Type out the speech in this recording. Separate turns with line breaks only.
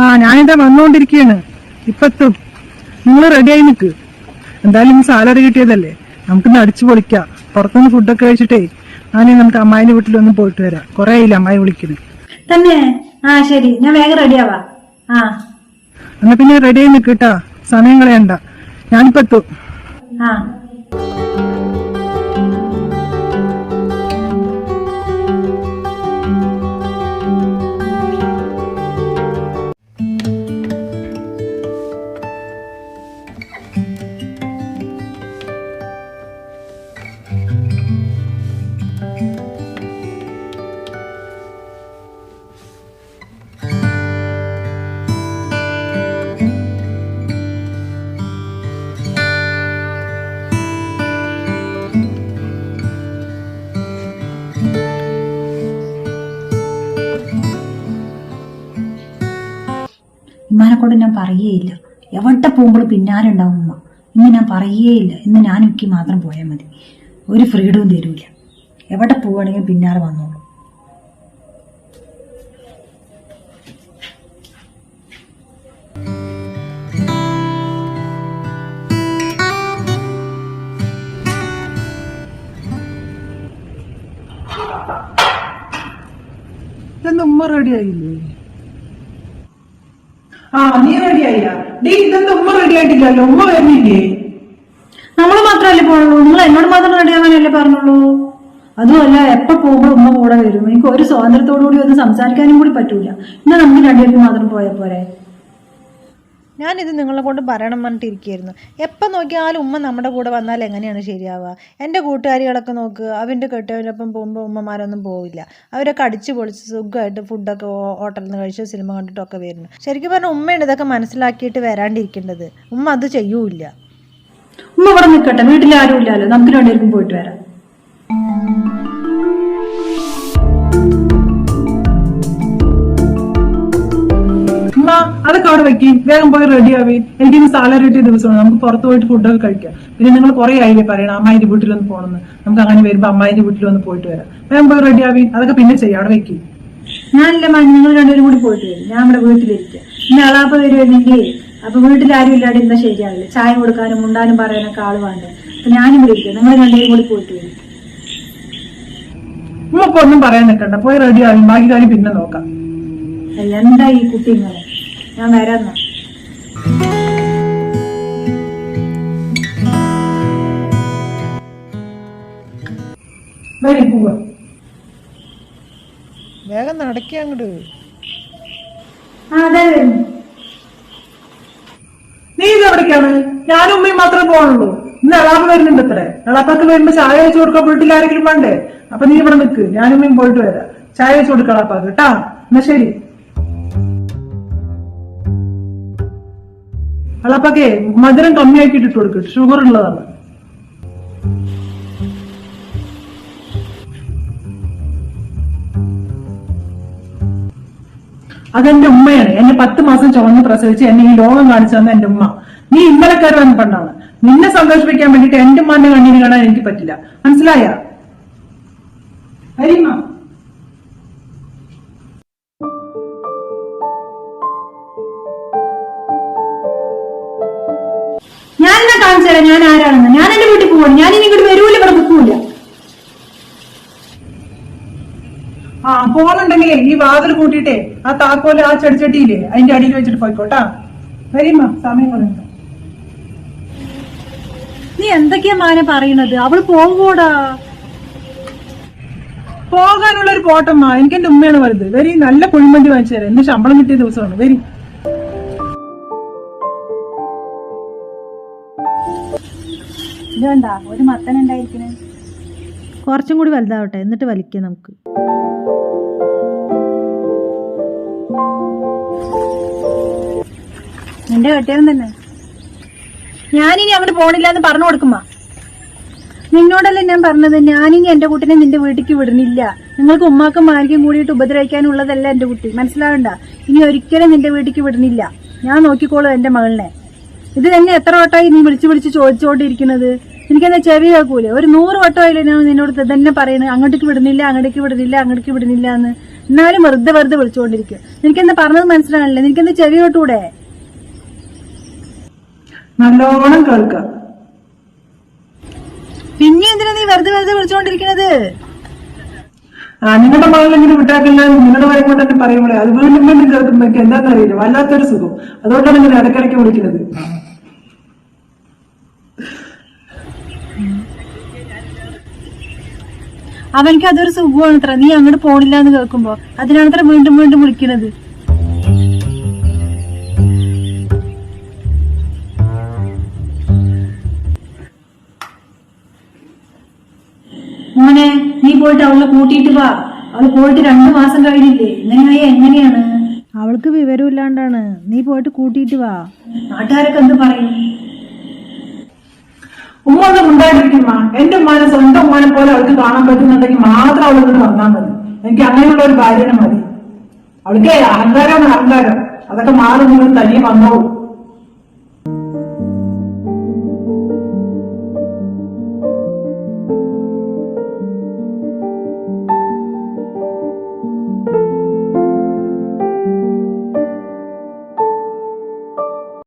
ആ ഞാനിതാ വന്നുകൊണ്ടിരിക്കുകയാണ് ഇപ്പൊ എത്തും നിങ്ങൾ റെഡിയായി നിൽക്ക് എന്തായാലും സാലറി കിട്ടിയതല്ലേ? നമുക്കിന്ന് അടിച്ചു പൊളിക്കാം. പുറത്തുനിന്ന് ഫുഡൊക്കെ കഴിച്ചിട്ടേ ആനെ നമുക്ക് അമ്മായിന്റെ വീട്ടിലൊന്ന് പോയിട്ട് വരാം. കുറെ ആയില്ല അമ്മായി വിളിക്കുന്നു
തന്നെ. ആ ശരി. ഞാൻ വേഗം റെഡിയാവാ ആ.
എന്നാ പിന്നെ റെഡിയായി നിൽക്കട്ടാ സമയം കളയണ്ട. ഞാനിപ്പത്തും.
ആ. ഉമ്മാനെ ഞാൻ പറയുകയില്ല. എവിടെ പോകുമ്പോഴും പിന്നാലെ ഉണ്ടാവും ഉമ്മ. ഇന്ന് ഞാൻ പറയുകയില്ല. ഇന്ന് ഞാൻ എനിക്ക് മാത്രം പോയാൽ മതി. ഒരു ഫ്രീഡവും തരൂല. എവിടെ പോവുകയാണെങ്കിലും പിന്നാലെ വന്നോളൂ.
ഉമ്മ റെഡി റെഡിയായില്ലേ ആ നീ റെഡിയായില്ല ഡീ ഇതെന്താ ഉമ്മ റെഡി ആയിട്ടില്ലല്ലോ? ഉമ്മ വരുന്നില്ലേ?
നമ്മൾ മാത്രമല്ലേ പോണുള്ളൂ നിങ്ങൾ എന്നോട് മാത്രം റെഡിയാവാനല്ലേ പറഞ്ഞുള്ളൂ? അതുമല്ല എപ്പോ പോകുമ്പോൾ ഉമ്മ കൂടെ വരും. എനിക്ക് ഒരു സ്വാതന്ത്ര്യത്തോടു കൂടി ഒന്ന് സംസാരിക്കാനും കൂടി പറ്റൂല. ഇന്ന് നമുക്ക് രണ്ടുപേർക്കും മാത്രം പോയാൽ പോരെ?
ഞാനിത് നിങ്ങളെ കൊണ്ട് പറയണം പറഞ്ഞിട്ടിരിക്കുകയായിരുന്നു. എപ്പോൾ നോക്കിയാലും ഉമ്മ നമ്മുടെ കൂടെ വന്നാൽ എങ്ങനെയാണ് ശരിയാവുക? എന്റെ കൂട്ടുകാരികളൊക്കെ നോക്ക് അവന്റെ കെട്ടവനൊപ്പം പോകുമ്പോൾ ഉമ്മമാരൊന്നും പോവില്ല. അവരൊക്കെ അടിച്ചു പൊളിച്ച് സുഖമായിട്ട് ഫുഡൊക്കെ ഹോട്ടലിൽ നിന്ന് കഴിച്ച് സിനിമ കണ്ടിട്ടൊക്കെ വരുന്നു. ശരിക്കും പറഞ്ഞാൽ ഉമ്മയാണ് ഇതൊക്കെ മനസ്സിലാക്കിയിട്ട് വരാണ്ടിരിക്കേണ്ടത്. ഉമ്മ അത് ചെയ്യൂല
ഉമ്മ ഇവിടെ നിൽക്കട്ടെ. വീട്ടിൽ ആരും ഇല്ലല്ലോ നമുക്ക് രണ്ടുപേർക്കും പോയിട്ട് വരാം.
അതൊക്കെ അവിടെ വെക്കി. വേഗം പോയി റെഡി ആവി. എനിക്കിന്ന് സാലറി കിട്ടിയ ദിവസമാണ്. നമുക്ക് പുറത്ത് പോയിട്ട് ഫുഡൊക്കെ കഴിക്കാം. പിന്നെ നിങ്ങൾ കുറെ ആയില്ലേ പറയണം. അമ്മായിന്റെ വീട്ടിലൊന്ന് പോകണമെന്ന് നമുക്ക് അങ്ങനെ വരുമ്പോ അമ്മായിന്റെ വീട്ടിലൊന്ന് പോയിട്ട് വരാം. വേഗം പോയി റെഡി ആവുകയും അതൊക്കെ പിന്നെ ചെയ്യാം. അവിടെ വെക്കി.
ഞാനില്ല നിങ്ങൾ രണ്ടുപേരും കൂടി പോയിട്ട് വരും. ഞാൻ ഇവിടെ വീട്ടിലിരിക്കാം. ഇനി അളാപ്പ വരുമായിരുന്നെങ്കിൽ അപ്പൊ വീട്ടിൽ ആരും ഇല്ലാതെ എന്താ ശരിയാവില്ല. ചായ കൊടുക്കാനും മുണ്ടാനും പറയാനൊക്കെ ആൾ വേണ്ടേ? അപ്പൊ ഞാനും ഇവിടെ നിങ്ങൾ രണ്ടുപേരും കൂടി പോയിട്ട് വരും.
നമുക്ക് ഒന്നും പറയാൻ നിൽക്കണ്ട പോയി റെഡി ആവും. ബാക്കി കാര്യം പിന്നെ നോക്കാം.
എന്താ ഈ കുട്ടി ഇങ്ങനെ? ഞാൻ വരാം
വരി പോവാ.
വേഗം നടക്കുക അങ്ങോട്ട്
അതെ
നീ ഇത് എവിടേക്കാണ്? ഞാനും ഉമ്മയും മാത്രമേ പോകണുള്ളൂ ഇന്ന് എളാപ്പ് വരുന്നുണ്ട് അത്ര എളാപ്പൊക്കെ വരുമ്പോ ചായ വെച്ച് കൊടുക്കാൻ വീട്ടിൽ ആരെങ്കിലും വേണ്ടേ? അപ്പൊ നീ ഇവിടെ നിൽക്ക് ഞാനും ഉമ്മയും പോയിട്ട് വരാം. ചായ വെച്ച് കൊടുക്കാം എളാപ്പാക്ക് കേട്ടാ? എന്നാ ശരി. എളാപ്പൊക്കെ മധുരം കമ്മിയാക്കിയിട്ട് ഇട്ട് കൊടുക്കും. ഷുഗർ ഉള്ളതാണ്. അതെന്റെ ഉമ്മയാണ്. എന്നെ പത്ത് മാസം ചുവന്ന് പ്രസവിച്ച് എന്നെ ഈ ലോകം കാണിച്ചു തന്ന എന്റെ ഉമ്മ. നീ ഇന്നലക്കാർ വന്ന പെണ്ണാണ് നിന്നെ സന്തോഷിപ്പിക്കാൻ വേണ്ടിട്ട് എന്റെ ഉമ്മാന്റെ കണ്ണീര് കാണാൻ എനിക്ക് പറ്റില്ല. മനസ്സിലായ? അരിമ്മ
ഞാൻ കാണിച്ചു തരാം ഞാൻ ആരാണെന്ന്? ഞാൻ എന്റെ വീട്ടിൽ പോവാണ് ഞാൻ ഇനി ഇങ്ങോട്ട് വരൂല ഇവിടെ നിൽക്കൂല.
ആ പോണുണ്ടെങ്കിലേ ഈ വാതിൽ കൂട്ടിയിട്ടേ ആ താക്കോൽ ആ ചെടിച്ചട്ടിയില്ലേ അതിന്റെ അടിയിൽ വെച്ചിട്ട് പോയിക്കോട്ടാ. വരിമ്മ സമയം കളയണ്ട.
നീ എന്തൊക്കെയാ മാന പറയണത് അവൾ പോകൂടാ
പോകാനുള്ള ഒരു പോട്ടമ്മ എനിക്ക് എന്റെ ഉമ്മയാണ് വലുത്. വരി നല്ല കുഴിമന്തി വാങ്ങിച്ചു തരാം എന്റെ ശമ്പളം കിട്ടിയ ദിവസമാണ്. വരി.
ഒരു മത്തൻ ഉണ്ടായിരിക്കണേ.
കുറച്ചും കൂടി വലുതാവട്ടെ എന്നിട്ട് വലിക്കുക നമുക്ക്.
നിന്റെ കെട്ടിയാലും തന്നെ. ഞാനിനി അങ്ങോട്ട് പോണില്ല എന്ന് പറഞ്ഞു കൊടുക്കുമ്പോ നിന്നോടല്ലേ ഞാൻ പറഞ്ഞത് ഞാനിനി എന്റെ കുട്ടിനെ നിന്റെ വീട്ടിലേക്ക് വിടുന്നില്ല. നിങ്ങൾക്ക് ഉമ്മാക്കും മാനിക്കും കൂടിയിട്ട് ഉപദ്രവിക്കാനുള്ളതല്ല എന്റെ കുട്ടി മനസ്സിലാവണ്ട? ഇനി ഒരിക്കലും നിന്റെ വീട്ടിലേക്ക് വിടുന്നില്ല. ഞാൻ നോക്കിക്കോളൂ എന്റെ മകളിനെ ഇത് തന്നെ എത്ര വട്ടമായി നീ വിളിച്ചു വിളിച്ച് ചോദിച്ചുകൊണ്ടിരിക്കുന്നത്? എനിക്കെന്താ ചെവി കേൾക്കൂലേ? ഒരു നൂറ് വട്ടമായില്ലേ ഞാൻ നിന്നോട് തന്നെ പറയുന്നത് അങ്ങോട്ടേക്ക് വിടുന്നില്ല അങ്ങോട്ടേക്ക് വിടുന്നില്ല അങ്ങോട്ടേക്ക് വിടുന്നില്ല എന്ന്. എന്നാലും വെറുതെ വെറുതെ വിളിച്ചുകൊണ്ടിരിക്കും നിനക്കെന്താ പറഞ്ഞത് മനസ്സിലാകില്ല നിനക്കെന്താ ചെവി തൊട്ടൂടെ
നല്ലോണം കേൾക്കാം.
പിന്നെ എന്തിനാ നീ വെറുതെ വെറുതെ വിളിച്ചുകൊണ്ടിരിക്കണത്?
നിങ്ങളുടെ മകളിലെങ്കിലും വിട്ടാക്കില്ല നിങ്ങളുടെ വരെ കൊണ്ട് തന്നെ പറയുമ്പോഴേ അത് വീണ്ടും വീണ്ടും കേൾക്കുമ്പോ എന്താണെന്ന് അറിയില്ല. വല്ലാത്തൊരു സുഖം. അതുകൊണ്ടാണ് ഇങ്ങനെ ഇടയ്ക്കിടയ്ക്ക് വിളിക്കുന്നത്.
അവൻക്ക് അതൊരു സുഖമാണ് അത്ര നീ അങ്ങോട്ട് പോണില്ല എന്ന് കേൾക്കുമ്പോ അതിനാണത്ര വീണ്ടും വീണ്ടും വിളിക്കണത്. മോനെ നീ പോയിട്ട് അവളെ കൂട്ടിയിട്ട് വാ. അവൾ പോയിട്ട് രണ്ടു മാസം കഴിഞ്ഞില്ലേ? ഇങ്ങനെയായ എങ്ങനെയാണ്?
അവൾക്ക് വിവരമില്ലാണ്ടാണ്. നീ പോയിട്ട് കൂട്ടിയിട്ട് വാ.
നാട്ടുകാരൊക്കെ എന്ത് പറയും?
ഉമ്മ ഒന്നും ഉണ്ടായിരിക്കുമ്മ എന്റെ ഉമ്മാനെ സ്വന്തം ഉമ്മാനെ പോലെ അവൾക്ക് കാണാൻ പറ്റുന്നുണ്ടെങ്കിൽ മാത്രം അവൾ ഇവിടെ വന്നാൽ മതി. എനിക്ക് അങ്ങനെയുള്ള ഒരു ഭാര്യനെ മതി. അവൾക്ക് അഹങ്കാരമാണ് അഹങ്കാരം. അതൊക്കെ മാറി നിങ്ങൾ തനിയെ വന്നോളൂ.